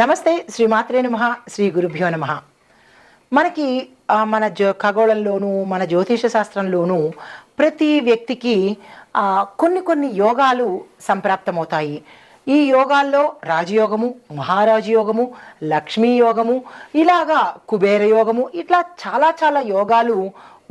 నమస్తే శ్రీ మాత్రే నమ శ్రీ గురుభ్యో నమ. మనకి మన జో ఖగోళంలోనూ మన జ్యోతిష శాస్త్రంలోనూ ప్రతి వ్యక్తికి కొన్ని కొన్ని యోగాలు సంప్రాప్తమవుతాయి. ఈ యోగాల్లో రాజయోగము మహారాజయోగము లక్ష్మీ యోగము ఇలాగా కుబేర యోగము ఇట్లా చాలా చాలా యోగాలు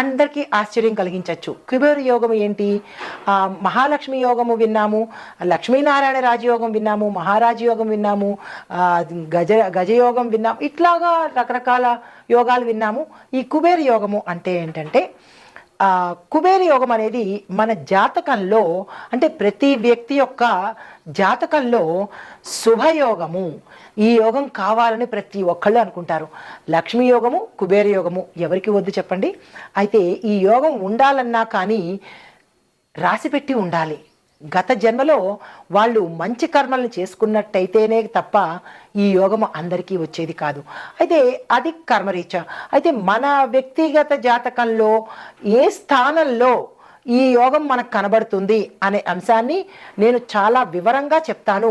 అందరికీ ఆశ్చర్యం కలిగించవచ్చు కుబేరు యోగం ఏంటి? మహాలక్ష్మి యోగము విన్నాము లక్ష్మీనారాయణ రాజయోగం విన్నాము మహారాజ యోగం విన్నాము గజ గజయోగం విన్నాము ఇట్లాగా రకరకాల యోగాలు విన్నాము. ఈ కుబేర యోగము అంటే ఏంటంటే కుబేర యోగం అనేది మన జాతకంలో అంటే ప్రతి వ్యక్తి యొక్క జాతకంలో శుభయోగము. ఈ యోగం కావాలని ప్రతి ఒక్కళ్ళు అనుకుంటారు. లక్ష్మీ యోగము కుబేర యోగము ఎవరికి వద్దు చెప్పండి. అయితే ఈ యోగం ఉండాలన్నా కానీ రాసిపెట్టి ఉండాలి. గత జన్మలో వాళ్ళు మంచి కర్మలను చేసుకున్నట్టయితేనే తప్ప ఈ యోగము అందరికీ వచ్చేది కాదు. అయితే అది కర్మరీచ అయితే మన వ్యక్తిగత జాతకంలో ఏ స్థానంలో ఈ యోగం మనకు కనబడుతుంది అనే అంశాన్ని నేను చాలా వివరంగా చెప్తాను.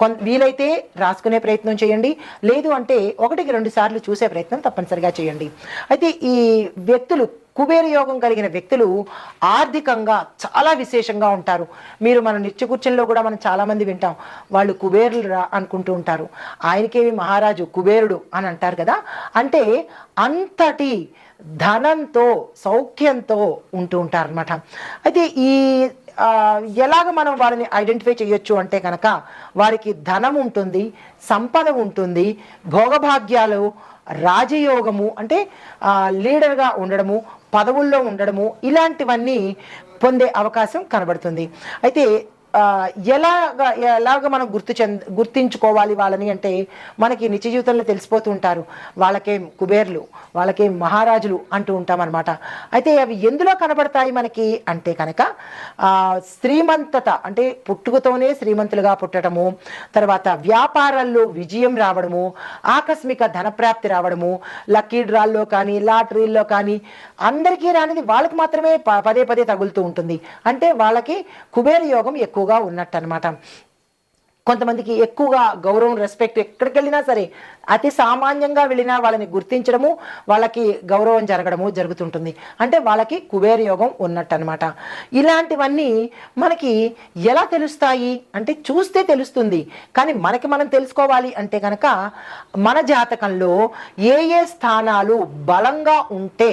కొన్ వీలైతే రాసుకునే ప్రయత్నం చేయండి. లేదు అంటే ఒకటికి రెండు సార్లు చూసే ప్రయత్నం తప్పనిసరిగా చేయండి. అయితే ఈ వ్యక్తులు కుబేర యోగం కలిగిన వ్యక్తులు ఆర్థికంగా చాలా విశేషంగా ఉంటారు. మీరు మన నిత్య కూర్చొనిలో కూడా మనం చాలామంది వింటాం. వాళ్ళు కుబేరులు రా అనుకుంటూ ఉంటారు. ఆయనకేమి మహారాజు కుబేరుడు అని అంటారు కదా? అంటే అంతటి ధనంతో సౌఖ్యంతో ఉంటూ ఉంటారు అనమాట అయితే ఈ ఎలాగ మనం వారిని ఐడెంటిఫై చేయొచ్చు అంటే కనుక వారికి ధనం ఉంటుంది సంపద ఉంటుంది భోగభాగ్యాలు రాజయోగము అంటే లీడర్గా ఉండడము పదవుల్లో ఉండడము ఇలాంటివన్నీ పొందే అవకాశం కనబడుతుంది. అయితే ఎలాగ ఎలాగ మనం గుర్తు చెంద గుర్తించుకోవాలి వాళ్ళని అంటే మనకి నిత్య జీవితంలో తెలిసిపోతూ ఉంటారు. వాళ్ళకేం కుబేర్లు వాళ్ళకేం మహారాజులు అంటూ ఉంటాం అనమాట అయితే అవి ఎందులో కనబడతాయి మనకి అంటే కనుక శ్రీమంతత అంటే పుట్టుకతోనే శ్రీమంతులుగా పుట్టడము తర్వాత వ్యాపారాల్లో విజయం రావడము ఆకస్మిక ధనప్రాప్తి రావడము లక్కీ డ్రాల్లో కానీ లాటరీల్లో కానీ అందరికీ రానిది వాళ్ళకి మాత్రమే పదే పదే తగులుతూ ఉంటుంది. అంటే వాళ్ళకి కుబేర యోగం ఎక్కువగా ఉన్నట్టు అనమాట కొంతమందికి ఎక్కువగా గౌరవం రెస్పెక్ట్ ఎక్కడికి వెళ్ళినా సరే అతి సామాన్యంగా వెళ్ళినా వాళ్ళని గుర్తించడము వాళ్ళకి గౌరవం జరగడము జరుగుతుంటుంది. అంటే వాళ్ళకి కుబేర యోగం ఉన్నట్టు అనమాట ఇలాంటివన్నీ మనకి ఎలా తెలుస్తాయి? అంటే చూస్తే తెలుస్తుంది. కానీ మనకి మనం తెలుసుకోవాలి అంటే కనుక మన జాతకంలో ఏ ఏ స్థానాలు బలంగా ఉంటే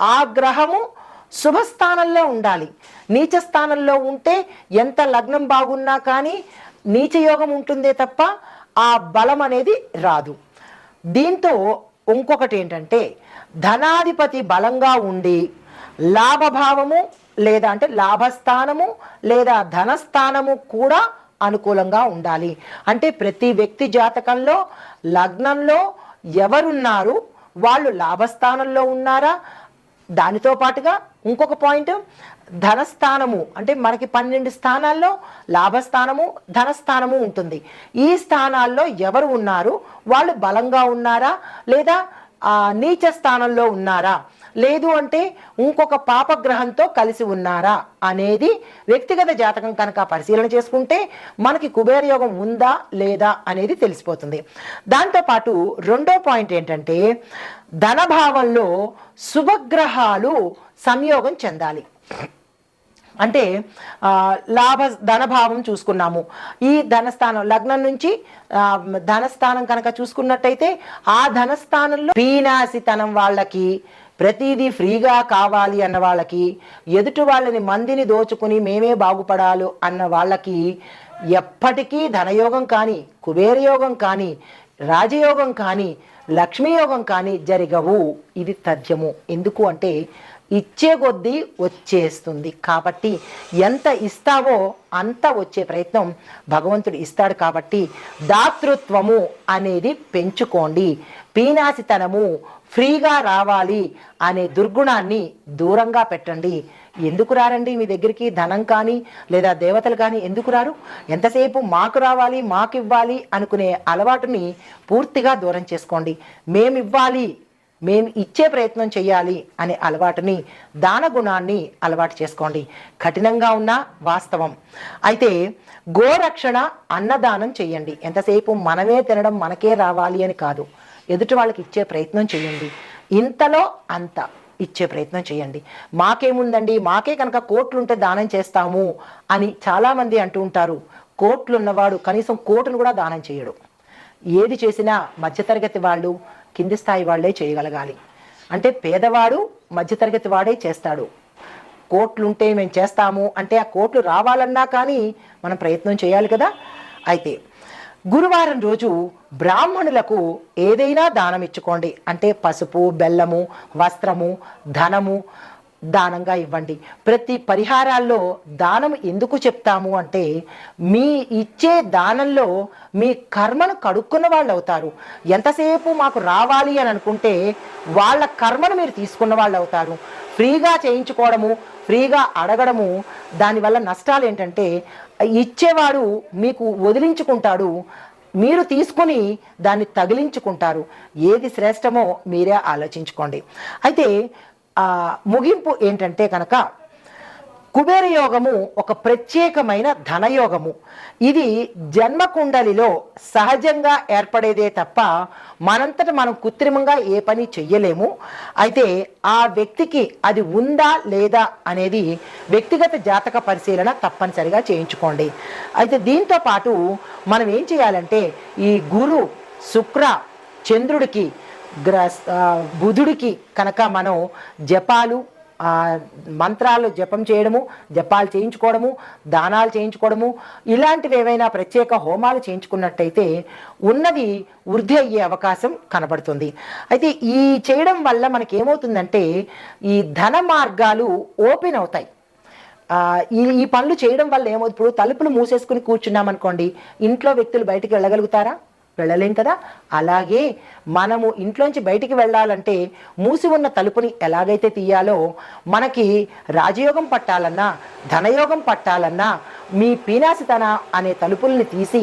ఆ గ్రహము శుభస్థానంలో ఉండాలి. నీచ స్థానంలో ఉంటే ఎంత లగ్నం బాగున్నా కానీ నీచ యోగం ఉంటుందే తప్ప ఆ బలం అనేది రాదు. దీంతో ఇంకొకటి ఏంటంటే ధనాధిపతి బలంగా ఉండి లాభభావము లేదా అంటే లాభస్థానము లేదా ధనస్థానము కూడా అనుకూలంగా ఉండాలి. అంటే ప్రతి వ్యక్తి జాతకంలో లగ్నంలో ఎవరున్నారు? వాళ్ళు లాభస్థానంలో ఉన్నారా? దానితో పాటుగా ఇంకొక పాయింట్ ధనస్థానము. అంటే మనకి పన్నెండు స్థానాల్లో లాభస్థానము ధనస్థానము ఉంటుంది. ఈ స్థానాల్లో ఎవరు ఉన్నారు? వాళ్ళు బలంగా ఉన్నారా? లేదా నీచ స్థానంలో ఉన్నారా? లేదు అంటే ఇంకొక పాపగ్రహంతో కలిసి ఉన్నారా అనేది వ్యక్తిగత జాతకం కనుక పరిశీలన చేసుకుంటే మనకి కుబేర యోగం ఉందా లేదా అనేది తెలిసిపోతుంది. దాంతోపాటు రెండో పాయింట్ ఏంటంటే ధనభావంలో శుభగ్రహాలు సంయోగం చెందాలి. అంటే లాభ ధనభావం చూసుకున్నాము. ఈ ధనస్థానం లగ్నం నుంచి ధనస్థానం కనుక చూసుకున్నట్టయితే ఆ ధనస్థానంలో పీనాసితనం వాళ్ళకి ప్రతిదీ ఫ్రీగా కావాలి అన్న వాళ్ళకి ఎదుటి వాళ్ళని మందిని దోచుకుని మేమే బాగుపడాలి అన్న వాళ్ళకి ఎప్పటికీ ధనయోగం కానీ కుబేరయోగం కానీ రాజయోగం కానీ లక్ష్మీయోగం కానీ జరగవు. ఇది తథ్యము. ఎందుకు అంటే ఇచ్చే కొద్దీ వచ్చేస్తుంది. కాబట్టి ఎంత ఇస్తావో అంత వచ్చే ప్రయత్నం భగవంతుడు ఇస్తాడు కాబట్టి దాతృత్వము అనేది పెంచుకోండి. పీనాసితనము ఫ్రీగా రావాలి అనే దుర్గుణాన్ని దూరంగా పెట్టండి. ఎందుకు రారండి మీ దగ్గరికి? ధనం కానీ లేదా దేవతలు కానీ ఎందుకు రారు? ఎంతసేపు మాకు రావాలి మాకు ఇవ్వాలి అనుకునే అలవాటుని పూర్తిగా దూరం చేసుకోండి. మేమివ్వాలి మేము ఇచ్చే ప్రయత్నం చేయాలి అనే అలవాటుని దాన గుణాన్ని అలవాటు చేసుకోండి. కఠినంగా ఉన్న వాస్తవం. అయితే గోరక్షణ అన్నదానం చేయండి ఎంతసేపు మనమే తినడం మనకే రావాలి అని కాదు. ఎదుటి వాళ్ళకి ఇచ్చే ప్రయత్నం చేయండి ఇంతలో అంత. ఇచ్చే ప్రయత్నం చేయండి. మాకేముందండి? మాకే కనుక కోట్లుంటే దానం చేస్తాము అని చాలామంది అంటూ ఉంటారు. కోట్లున్నవాడు కనీసం కోటును కూడా దానం చేయడు. ఏది చేసినా మధ్యతరగతి వాళ్ళు కింది స్థాయి వాళ్ళే చేయగలగాలి. అంటే పేదవాడు మధ్యతరగతి వాడే చేస్తాడు. కోట్లుంటే మేము చేస్తాము అంటే ఆ కోట్లు రావాలన్నా కానీ మనం ప్రయత్నం చేయాలి కదా. అయితే గురువారం రోజు బ్రాహ్మణులకు ఏదైనా దానం ఇచ్చుకోండి అంటే పసుపు బెల్లము వస్త్రము ధనము దానంగా ఇవ్వండి. ప్రతి పరిహారాల్లో దానం ఎందుకు చెప్తాము అంటే మీ ఇచ్చే దానంలో మీ కర్మను కడుక్కున్న వాళ్ళు అవుతారు ఎంతసేపు మాకు రావాలి అని అనుకుంటే వాళ్ళ కర్మను మీరు తీసుకున్న వాళ్ళు అవుతారు ఫ్రీగా చేయించుకోవడము ఫ్రీగా అడగడము దానివల్ల నష్టాలు ఏంటంటే ఇచ్చేవాడు మీకు వదిలించుకుంటాడు మీరు తీసుకొని దాన్ని తగిలించుకుంటారు. ఏది శ్రేష్టమో మీరే ఆలోచించుకోండి. అయితే ముగింపు ఏంటంటే కనుక కుబేర యోగము ఒక ప్రత్యేకమైన ధనయోగము ఇది జన్మకుండలిలో సహజంగా ఏర్పడేదే తప్ప మనంతట మనం కృత్రిమంగా ఏ పని చెయ్యలేము. అయితే ఆ వ్యక్తికి అది ఉందా లేదా అనేది వ్యక్తిగత జాతక పరిశీలన తప్పనిసరిగా చేయించుకోండి. అయితే దీంతో పాటు మనం ఏం చేయాలంటే ఈ గురు శుక్ర చంద్రుడికి గ్ర బుధుడికి కనుక మనం జపాలు మంత్రాలు జపం చేయడము జపాలు చేయించుకోవడము దానాలు చేయించుకోవడము ఇలాంటివి ఏవైనా ప్రత్యేక హోమాలు చేయించుకున్నట్టయితే ఉన్నది వృద్ధి అయ్యే అవకాశం కనబడుతుంది. అయితే ఈ చేయడం వల్ల మనకి ఏమవుతుందంటే ఈ ధన మార్గాలు ఓపెన్ అవుతాయి. ఈ ఈ పనులు చేయడం వల్ల ఏమవుతుంది? ఇప్పుడు తలుపులు మూసేసుకుని కూర్చున్నాం అనుకోండి ఇంట్లో వ్యక్తులు బయటికి వెళ్ళగలుగుతారా? వెళ్ళలేం కదా? అలాగే మనము ఇంట్లోంచి బయటికి వెళ్ళాలంటే మూసి ఉన్న తలుపుని ఎలాగైతే తీయాలో మనకి రాజయోగం పట్టాలన్నా ధనయోగం పట్టాలన్నా మీ పీనాసితన అనే తలుపుల్ని తీసి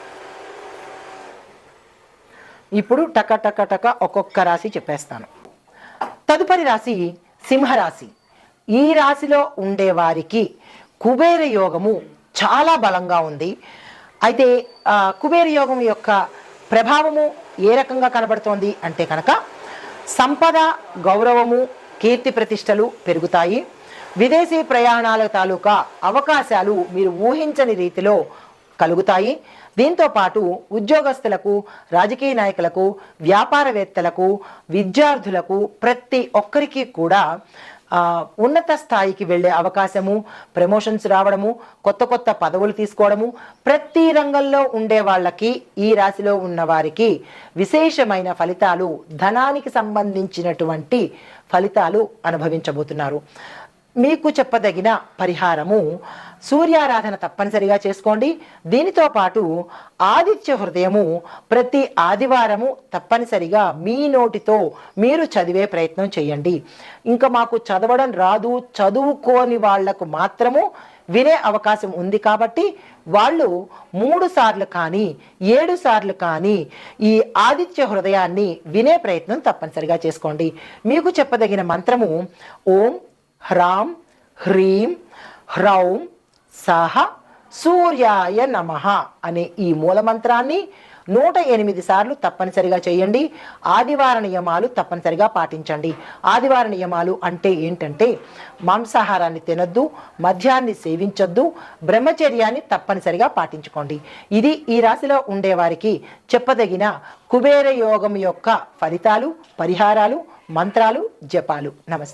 ఇప్పుడు టక టక టక ఒక్కొక్క రాశి చెప్పేస్తాను. తదుపరి రాశి సింహరాశి. ఈ రాశిలో ఉండేవారికి కుబేర యోగము చాలా బలంగా ఉంది. అయితే కుబేర యోగం యొక్క ప్రభావము ఏ రకంగా కనబడుతోంది అంటే కనుక సంపద గౌరవము కీర్తి ప్రతిష్టలు పెరుగుతాయి. విదేశీ ప్రయాణాల తాలూకా అవకాశాలు మీరు ఊహించని రీతిలో కలుగుతాయి. దీంతో పాటు ఉద్యోగస్తులకు రాజకీయ నాయకులకు వ్యాపారవేత్తలకు విద్యార్థులకు ప్రతి ఒక్కరికి కూడా ఉన్నత స్థాయికి వెళ్ళే అవకాశము ప్రమోషన్స్ రావడము కొత్త కొత్త పదవులు తీసుకోవడము ప్రతి రంగంలో ఉండే వాళ్ళకి ఈ రాశిలో ఉన్న వారికి విశేషమైన ఫలితాలు ధనానికి సంబంధించినటువంటి ఫలితాలు అనుభవించబోతున్నారు. మీకు చెప్పదగిన పరిహారము సూర్యారాధన తప్పనిసరిగా చేసుకోండి. దీనితో పాటు ఆదిత్య హృదయము ప్రతి ఆదివారము తప్పనిసరిగా మీ నోటితో మీరు చదివే ప్రయత్నం చేయండి. ఇంకా మాకు చదవడం రాదు చదువుకోని వాళ్ళకు మాత్రము వినే అవకాశం ఉంది కాబట్టి వాళ్ళు మూడు సార్లు కానీ ఏడు సార్లు కానీ ఈ ఆదిత్య హృదయాన్ని వినే ప్రయత్నం తప్పనిసరిగా చేసుకోండి. మీకు చెప్పదగిన మంత్రము ఓం హ్రాం హ్రీం హ్రౌం సహ సూర్యాయ నమ అనే ఈ మూలమంత్రాన్ని నూట ఎనిమిది సార్లు తప్పనిసరిగా చేయండి. ఆదివార నియమాలు తప్పనిసరిగా పాటించండి. ఆదివార నియమాలు అంటే ఏంటంటే మాంసాహారాన్ని తినొద్దు మద్యాన్ని సేవించొద్దు బ్రహ్మచర్యాన్ని తప్పనిసరిగా పాటించుకోండి. ఇది ఈ రాశిలో ఉండేవారికి చెప్పదగిన కుబేర యోగం యొక్క ఫలితాలు పరిహారాలు మంత్రాలు జపాలు. నమస్తే.